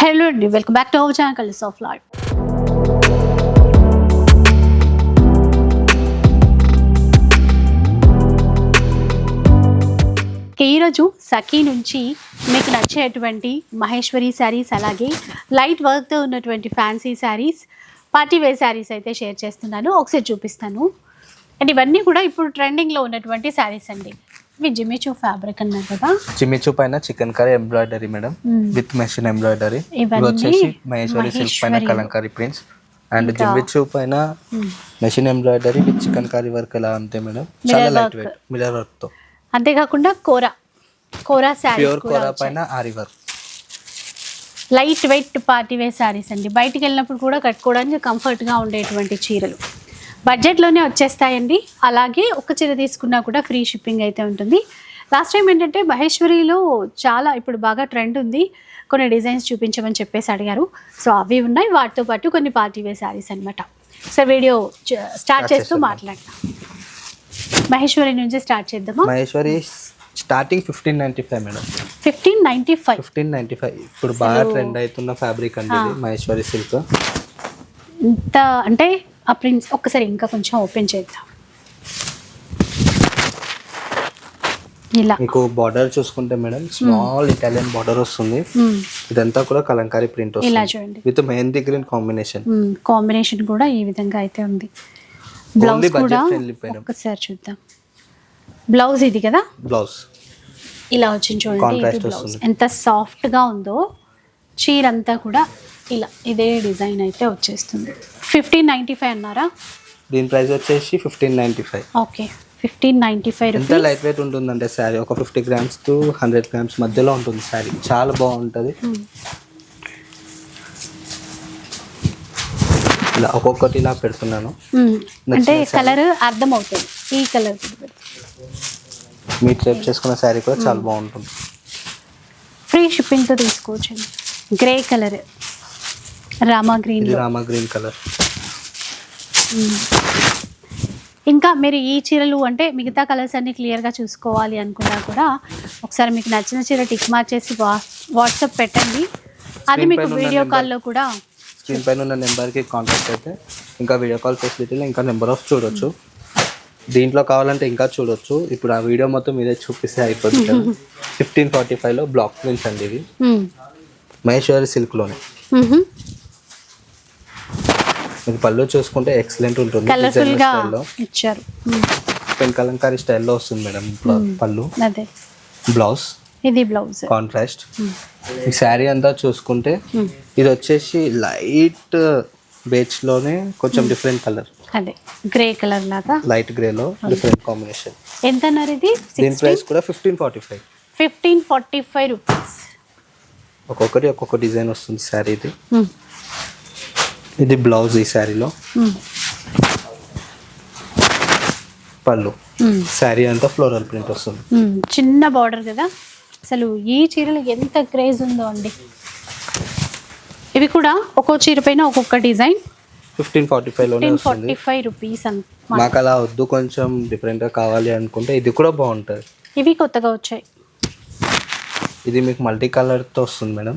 Hello అండి welcome back to our channel colours of life ఈరోజు సఖీ నుంచి మీకు నచ్చేటువంటి మహేశ్వరి శారీస్ అలాగే లైట్ వర్క్తో ఉన్నటువంటి fancy saris party wear saris అయితే షేర్ చేస్తున్నాను. ఒకసారి చూపిస్తాను. అండ్ ఇవన్నీ కూడా ఇప్పుడు ట్రెండింగ్లో ఉన్నటువంటి శారీస్ అండి. ఇవి జిమిచూ ఫ్యాబ్రిక్ అన్నారు కదా. చిమ్మిచు పైన chikankari embroidery madam. With machine embroidery. ఇవి వచ్చేసి మహేశ్వరి సిల్క్ పైన. కలంకారీ ప్రింట్స్ అండ్ జిమ్మిచు పైన machine embroidery with chikankari work ఎలా అంతే మేడం? చాలా లైట్. వెయిట్ మిరర్ వర్క్తో. అంతేకాకుండా కోర. కోరా శారీస్ ప్యూర్ కోరా. పైన aari work light weight party wear saris అండి. బయటికి వెళ్ళినప్పుడు కూడా కట్టుకోవడానికి కంఫర్ట్గా ఉండేటువంటి చీరలు. బడ్జెట్లోనే వచ్చేస్తాయండి. అలాగే ఒక చీర తీసుకున్నా కూడా ఫ్రీ షిప్పింగ్ అయితే ఉంటుంది. లాస్ట్ టైం ఏంటంటే మహేశ్వరిలో చాలా ఇప్పుడు బాగా ట్రెండ్ ఉంది. కొన్ని డిజైన్స్ చూపించమని చెప్పేసి అడిగారు. సో అవి ఉన్నాయి. వాటితో పాటు కొన్ని పార్టీ వేర్ శారీస్ అనమాట సో వీడియో స్టార్ట్ చేస్తూ. మాట్లాడతాం మహేశ్వరి నుంచి స్టార్ట్ చేద్దామా? Maheshwari starting fifteen ninety five madam. Fifteen ninety five. Fifteen ninety five. ఇప్పుడు బాగా ట్రెండ్ అవుతున్న ఫ్యాబ్రిక్ అండి. మహేశ్వరి సిల్క్. ఇంత అంటే ఆ ప్రింట్స్ ఒక్కసారి ఇంకా కొంచెం ఓపెన్ చేద్దాం. ఇలా. మీకు బార్డర్ చూసుకుంటే మేడం స్మాల్ ఇటాలియన్ బార్డర్ వస్తుంది. ఇదంతా కూడా కలంకారీ ప్రింట్ ఇలా చూడండి. With mehndi green combination. Combination కూడా ఈ విధంగా అయితే ఉంది. బ్లౌజ్ కూడా. ఒక్కసారి చూద్దాం. బ్లౌజ్ ఇది కదా? బ్లౌజ్ ఇలా వచ్చింది చూడండి ఇది బ్లౌజ్. ఎంత సాఫ్ట్గా ఉందో చీర అంతా కూడా ఇలా ఇదే డిజైన్ అయితే వచ్చేస్తుంది. ఫిఫ్టీన్ నైంటీ ఫైవ్ అన్నారా? దీని ప్రైస్ వచ్చేసి fifteen ninety five okay fifteen ninety five ఎంత లైట్ వెయిట్ ఉంటుందంటే శారీ ఒక fifty grams to hundred grams మధ్యలో ఉంటుంది శారీ. చాలా బాగుంటుంది. ఇలా ఒక్కొక్కటి ఇలా పెడుతున్నాను. అంటే నచ్చిన కలర్ అర్థం అవుతుంది ఈ కలర్ మీరు టైప్ చేసుకున్న శారీ కూడా చాలా బాగుంటుంది. ఫ్రీ షిప్పింగ్తో తీసుకోవచ్చండి. Grey colour rama green rama green colour ఇంకా మీరు ఈ చీరలు అంటే మిగతా కలర్స్ అన్ని క్లియర్గా చూసుకోవాలి అనుకున్నా కూడా ఒకసారి మీకు నచ్చిన చీర టిక్ మార్క్ చేసి వా వాట్సాప్ పెట్టండి. అది మీకు వీడియో. కాల్లో కూడా స్క్రీన్ పైన ఉన్న నెంబర్కి కాంటాక్ట్ అయితే ఇంకా వీడియో కాల్ ఫెసిలిటీలో ఇంకా నెంబర్ ఆఫ్ చూడొచ్చు. దీంట్లో కావాలంటే ఇంకా చూడొచ్చు. ఇప్పుడు ఆ వీడియో మొత్తం మీదే చూపిస్తే అయిపోతుంది ఫిఫ్టీన్ ఫార్టీ ఫైవ్లో బ్లాక్ ప్రింట్స్ అండి ఇది మ్మ్. మహేశ్వరి సిల్క్లోనే. మీకు పళ్ళు చూసుకుంటే ఎక్సలెంట్ ఉంటుంది. కలర్ఫుల్గా ఇచ్చారు. పెన్ కలంకారీ స్టైల్లో వస్తుంది మేడం పళ్ళు. అదే. బ్లౌజ్ ఇది బ్లౌజ్ కాంట్రాస్ట్ ఈ శారీ అంతా చూసుకుంటే ఇది వచ్చేసి లైట్ బేచ్లోనే కొంచెం డిఫరెంట్ కలర్ అదే. గ్రే కలర్ లాగా. లైట్ గ్రే లో డిఫరెంట్ కాంబినేషన్ ఎంత అన్నారు ఇది? దీని ప్రైస్ కూడా fifteen forty five fifteen forty five rupees ఒక్కొక్కటి ఒక్కొక్క డిజైన్ వస్తుంది శారీ ఇది. ఇది బ్లౌజ్ ఈ శారీలో. పళ్ళు. శారీ అంతా ఫ్లోరల్ ప్రింట్ వస్తుంది. చిన్న బార్డర్ కదా? అసలు ఈ చీరలు ఎంత క్రేజ్ ఉందో అండి. ఇవి కూడా ఒక్కో చీర పైన ఒక్కొక్క design. Fifteen forty five fifteen forty five rupees మాకు. అలా వద్దు కొంచెం డిఫరెంట్గా కావాలి అనుకుంటే ఇది కూడా బాగుంటుంది. ఇవి కొత్తగా వచ్చాయి. ఇది మీకు మల్టీ కలర్తో వస్తుంది మేడం.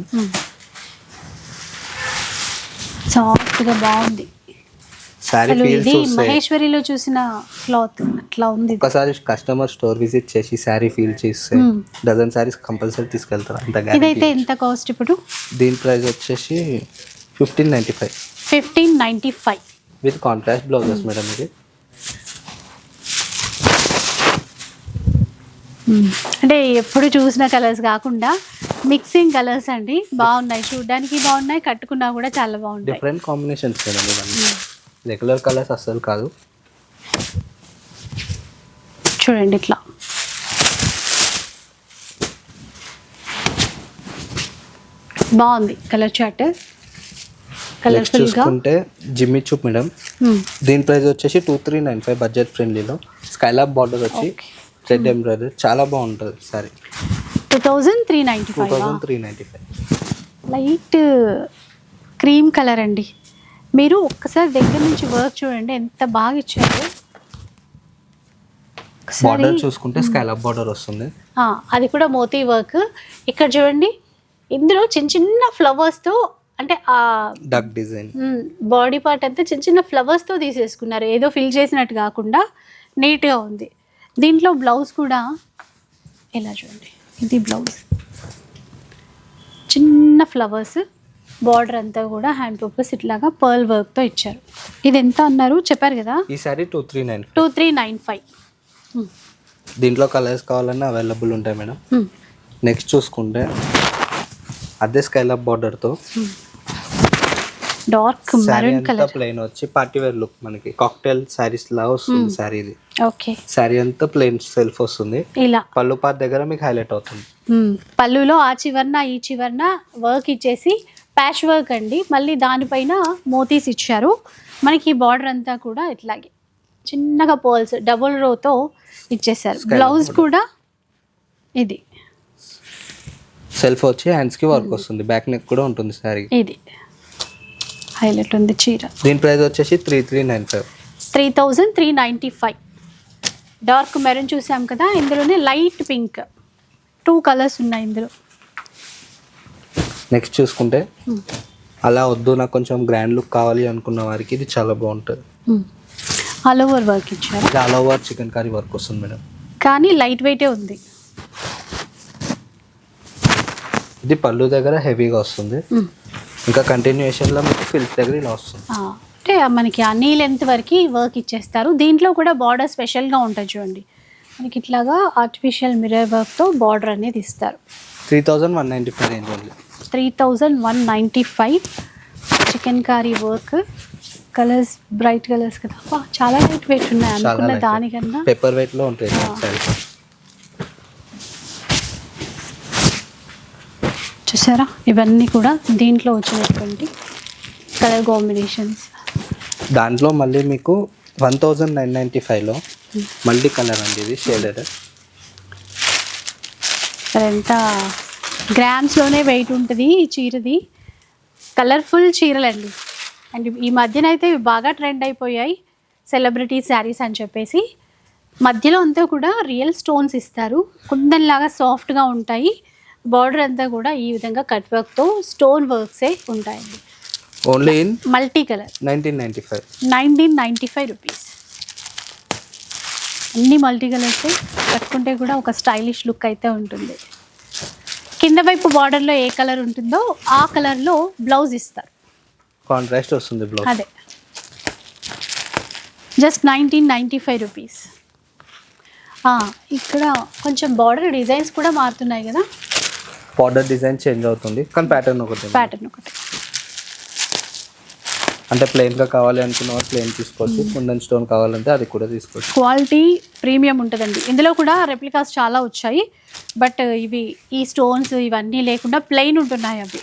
సాఫ్ట్గా బాగుంది. ఫీల్ ఇది మహేశ్వరిలో చూసిన క్లాత్ అట్లా ఉంది. ఒకసారి కస్టమర్ స్టోర్ విజిట్ చేసి శారీ ఫీల్ చేస్తే. డజన్ శారీస్ కంపల్సరీ తీసుకెళ్తారు అంత ఇదైతే ఎంత కాస్ట్ ఇప్పుడు? దీని ప్రైస్ వచ్చేసి fifteen ninety five fifteen ninety five with contrast blouses madam ఇది. అంటే ఎప్పుడు చూసిన కలర్స్ కాకుండా మిక్సింగ్ కలర్స్ అండి. బాగున్నాయి. చూడడానికి బాగున్నాయి కట్టుకున్నా కూడా చాలా బాగుంటాయి. డిఫరెంట్ కాంబినేషన్స్ ఇవన్నీ రెగ్యులర్ కలర్స్ అస్సలు కాదు. చూడండి ఇట్లా. బాగుంది కలర్ చార్ట్ చూసుకుంటే జిమ్మి చూప్ మేడం దీని ప్రైస్ వచ్చేసి two three nine five budget ఫ్రెండ్లీలో Skylab border వచ్చి రెడ్ ఎంబ్రాయిడరీ చాలా బాగుంటుంది sari. Two thousand three ninety two five thousand three ninety five light cream colour అండి. మీరు ఒక్కసారి దగ్గర నుంచి వర్క్ చూడండి. ఎంత బాగా ఇచ్చారు. బార్డర్ చూసుకుంటే స్కైలాబ్ బార్డర్ వస్తుంది. అది కూడా మోతీ వర్క్ ఇక్కడ చూడండి. ఇందులో చిన్న చిన్న ఫ్లవర్స్తో అంటే ఆ డక్ డిజైన్ బాడీ పార్ట్ అంతా చిన్న చిన్న ఫ్లవర్స్తో తీసేసుకున్నారు. ఏదో ఫిల్ చేసినట్టు కాకుండా నీట్గా ఉంది. దీంట్లో బ్లౌజ్ కూడా ఎలా చూడండి. ఇది బ్లౌజ్. చిన్న ఫ్లవర్స్ బార్డర్ అంతా కూడా హ్యాండ్ పర్పస్ ఇట్లాగా పర్ల్ వర్క్తో ఇచ్చారు. ఇది ఎంత అన్నారు? చెప్పారు కదా? ఈ sari two three nine two three nine five. దీంట్లో కలర్స్ కావాలన్నా అవైలబుల్ ఉంటాయి మేడం. నెక్స్ట్ చూసుకుంటే అదే స్కైలప్ బార్డర్తో డార్క్ మెరూన్ కలర్ ప్లెయిన్ వచ్చి పార్టీ వేర్ లుక్ మనకి. కాక్టైల్ శారీస్ లా వస్తుంది శారీ ఇది ఓకే శారీ అంతా ప్లెయిన్ సెల్ఫ్ వస్తుంది. ఇలా. పళ్ళు పార్ట్ దగ్గర మీకు హైలైట్ అవుతుంది. మ్మ్. పళ్ళులో ఆ చివరన ఈ చివరన వర్క్ ఇచ్చేసి ప్యాచ్ వర్క్ అండి. మళ్ళీ దానిపైన మోతీస్ ఇచ్చారు. మనకి బార్డర్ అంతా కూడా ఇట్లాగే. చిన్నగా పోల్స్ డబుల్ రోతో ఇచ్చేసారు బ్లౌజ్. కూడా ఇది. సెల్ఫ్ వచ్చి హ్యాండ్స్కి వర్క్ వస్తుంది. బ్యాక్ నెక్ కూడా ఉంటుంది శారీ ఇది. హైలైట్ ఉంది చీర. దీని ప్రైస్ వచ్చేసి three three nine five. Three thousand three ninety five. Dark maroon చూసాం కదా ఇందులోనే లైట్ పింక్. టూ కలర్స్ ఉన్నాయి ఇందులో. నెక్స్ట్ చూసుకుంటే అలా వద్దు నాకు కొంచెం గ్రాండ్ లుక్ కావాలి అనుకున్న వారికి ఇది చాలా బాగుంటుంది. ఆల్ ఓవర్ వర్క్ ఇచ్చారు. ఇది all over chikankari work వస్తుంది మేడం. కానీ లైట్ వెయిటే ఉంది. ఇది పళ్ళు దగ్గర హెవీగా వస్తుంది. ఇంకా కంటిన్యూషన్లో మీకు ఫిల్స్ దగ్గర ఇలా వస్తుంది. ఆ, అంటే మనకి అన్ని లెంత్ వరకు వర్క్ ఇచ్చేస్తారు. దీంట్లో కూడా బార్డర్ స్పెషల్గా ఉంటుంది చూడండి. మనకి ఇట్లాగా ఆర్టిఫిషియల్ మిర్రర్ వర్క్తో బార్డర్ అనేది ఇస్తారు. Three thousand one ninety five range only three thousand one ninety five chikankari work colours bright colours కదా చాలా లైట్ వెయిట్ ఉన్నాయి అనుకున్న. దానికన్నా. పెప్పర్ వెయిట్లో ఉంటాయి ఆ. సారీస్ చూసారా? ఇవన్నీ కూడా దీంట్లో వచ్చినటువంటి కలర్ కాంబినేషన్స్. దాంట్లో మళ్ళీ మీకు వన్ థౌజండ్ నైన్ నైంటీ ఫైవ్లో మల్టీ కలర్ అండి ఇది షేడెడ్. ఎంత గ్రామ్స్లోనే వెయిట్ ఉంటుంది ఈ చీరది. కలర్ఫుల్ చీరలండి. అండ్ ఈ మధ్యన అయితే ఇవి బాగా ట్రెండ్ అయిపోయాయి సెలబ్రిటీ శారీస్ అని చెప్పేసి. మధ్యలో అంతా కూడా రియల్ స్టోన్స్ ఇస్తారు. కుందన్లాగా సాఫ్ట్గా ఉంటాయి. బార్డర్ అంతా కూడా ఈ విధంగా కట్ వర్క్తో స్టోన్ వర్క్సే ఉంటాయండి. Only in multi colour. Nineteen ninety five nineteen ninety five rupees అన్ని మల్టీ కలర్స్. కట్టుకుంటే కూడా ఒక స్టైలిష్ లుక్ అయితే ఉంటుంది. కింద వైపు బార్డర్లో ఏ కలర్ ఉంటుందో ఆ కలర్లో బ్లౌజ్ ఇస్తారు. కాంట్రాస్ట్ వస్తుంది బ్లౌజ్ అదే. Just nineteen ninety five rupees ఇక్కడ కొంచెం బార్డర్ డిజైన్స్ కూడా మారుతున్నాయి కదా. బార్డర్ డిజైన్ చేంజ్ అవుతుంది. కానీ ప్యాటర్న్ ఒకటి. ప్యాటర్న్ ఒకటి. అంటే ప్లెయిన్గా కావాలి అనుకున్న వాళ్ళు ప్లెయిన్ తీసుకోవచ్చు. కుందన్ స్టోన్ కావాలంటే అది కూడా తీసుకోవచ్చు. క్వాలిటీ ప్రీమియం ఉంటుందండి. ఇందులో కూడా రెప్లికాస్ చాలా వచ్చాయి. బట్ ఇవి ఈ స్టోన్స్ ఇవన్నీ లేకుండా ప్లెయిన్ ఉంటున్నాయి అవి.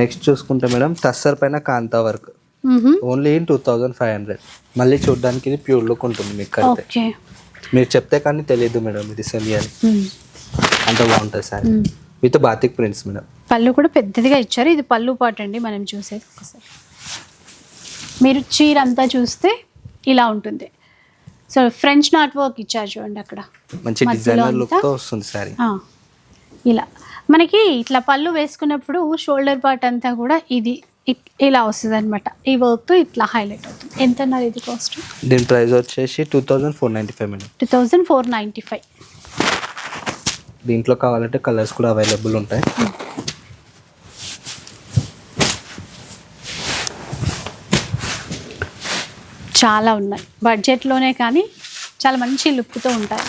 నెక్స్ట్ చూసుకుంటే మేడం టస్సర్ పైన kantha work. Only in two thousand five hundred మళ్ళీ చూడడానికి ఇది ప్యూర్ లుక్ ఉంటుంది మీకు ఓకే మీరు చెప్తే కానీ తెలియదు మేడం ఇది సెమీ అని. అంత బాగుంటుంది sir. With batik prints madam. పళ్ళు కూడా పెద్దదిగా ఇచ్చారు. ఇది పళ్ళు పాట అండి మనం చూసేది ఒకసారి. మీరు చీర అంతా చూస్తే ఇలా ఉంటుంది. సో ఫ్రెంచ్ నాట్ వర్క్ ఇచ్చారు చూడండి అక్కడ. మంచి డిజైనర్ లుక్? తో వస్తుంది సారీ. ఇలా. మనకి ఇట్లా పళ్ళు వేసుకున్నప్పుడు షోల్డర్ పార్ట్ అంతా కూడా ఇది ఇలా వస్తుంది అనమాట ఈ వర్క్తో ఇట్లా హైలైట్ అవుతుంది. ఎంత అన్నారు ఇది కాస్ట్? దీని ప్రైస్ వచ్చేసి two thousand four ninety five madam. Two thousand four ninety five. దీంట్లో కావాలంటే కలర్స్ కూడా అవైలబుల్ ఉంటాయి. చాలా ఉన్నాయి. బడ్జెట్లోనే కానీ చాలా మంచి లుక్తో ఉంటాయి.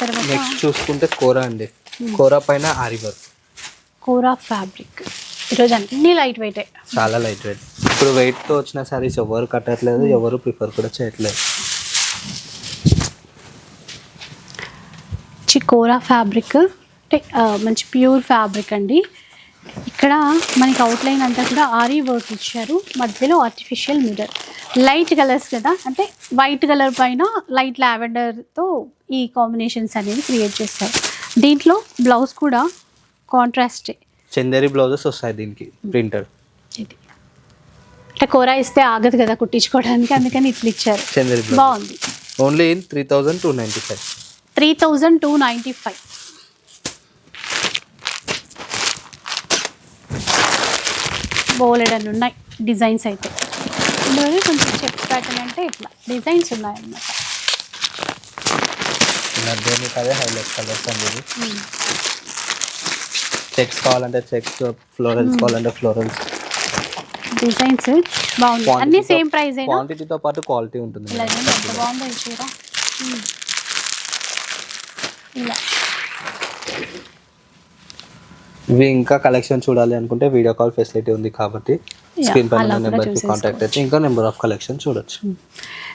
తర్వాత నెక్స్ట్ చూసుకుంటే కోరా అండి. కోరా పైన ఆరి వర్క్ కూర ఫ్యాబ్రిక్. ఈరోజు అన్నీ లైట్ వెయిటే చాలా లైట్ వెయిట్ ఇప్పుడు weight తో వచ్చిన సారీస్ ఎవరు కట్టట్లేదు ఎవరు ప్రిఫర్ కూడా చేయట్లేదు. చికోరా ఫ్యాబ్రిక్ అంటే మంచి ప్యూర్ ఫ్యాబ్రిక్ అండి. ఇక్కడ మనకి అవుట్లైన్ అంతా కూడా ఆరీ వర్క్ ఇచ్చారు. మధ్యలో ఆర్టిఫిషియల్ మిర్రర్ లైట్ కలర్స్ కదా అంటే వైట్ కలర్ పైన లైట్ లావెండర్తో ఈ కాంబినేషన్స్ అనేవి క్రియేట్ చేస్తారు. దీంట్లో బ్లౌజ్ కూడా కాంట్రాస్టే చందేరి బ్లౌజెస్ వస్తాయి దీనికి ప్రింటర్ అంటే కూర ఇస్తే ఆగదు కదా కుట్టించుకోవడానికి అందుకని ఇట్లా ఇచ్చారు. చందేరి బాగుంది. Only in three thousand two ninety five three thousand two ninety five బోలెడన్ ఉన్నాయి డిజైన్స్ అయితే. ఇందువల్ల కొంచెం చెప్పు ప్యాటర్న్ అంటే ఇట్లా డిజైన్స్ ఉన్నాయన్నమాట. అన్నమాట చెక్స్ కావాలంటే చెక్స్ ఫ్లోరల్స్ కావాలంటే ఫ్లోరల్స్ డిజైన్స్ బాగుంది. అన్ని సేమ్ ప్రైస్ క్వాంటిటీతో పాటు క్వాలిటీ ఉంటుంది బాగుందో చీర ఉమ్. ఇలా. ఇవి ఇంకా కలెక్షన్ చూడాలి అనుకుంటే వీడియో కాల్ ఫెసిలిటీ ఉంది కాబట్టి స్క్రీన్ పైన నెంబర్కి. కాంటాక్ట్ అయితే ఇంకా నెంబర్ ఆఫ్ కలెక్షన్ చూడొచ్చు.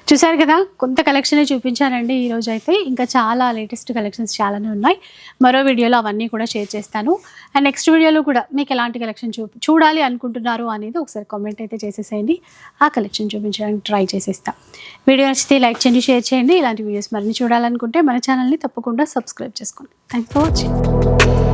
చూసారు కదా కొంత కలెక్షనే చూపించానండి ఈరోజు అయితే. ఇంకా చాలా లేటెస్ట్ కలెక్షన్స్ చాలానే ఉన్నాయి. మరో వీడియోలో అవన్నీ కూడా షేర్ చేస్తాను. అండ్ నెక్స్ట్ వీడియోలో కూడా మీకు ఎలాంటి కలెక్షన్ చూ చూడాలి అనుకుంటున్నారు అనేది ఒకసారి కామెంట్ అయితే చేసేసేయండి. ఆ కలెక్షన్ చూపించడానికి ట్రై చేసేస్తాం. వీడియో నచ్చితే లైక్ చేయండి షేర్ చేయండి. ఇలాంటి వీడియోస్ మరిన్ని చూడాలనుకుంటే మన ఛానల్ని తప్పకుండా సబ్స్క్రైబ్ చేసుకోండి. Thanks for watching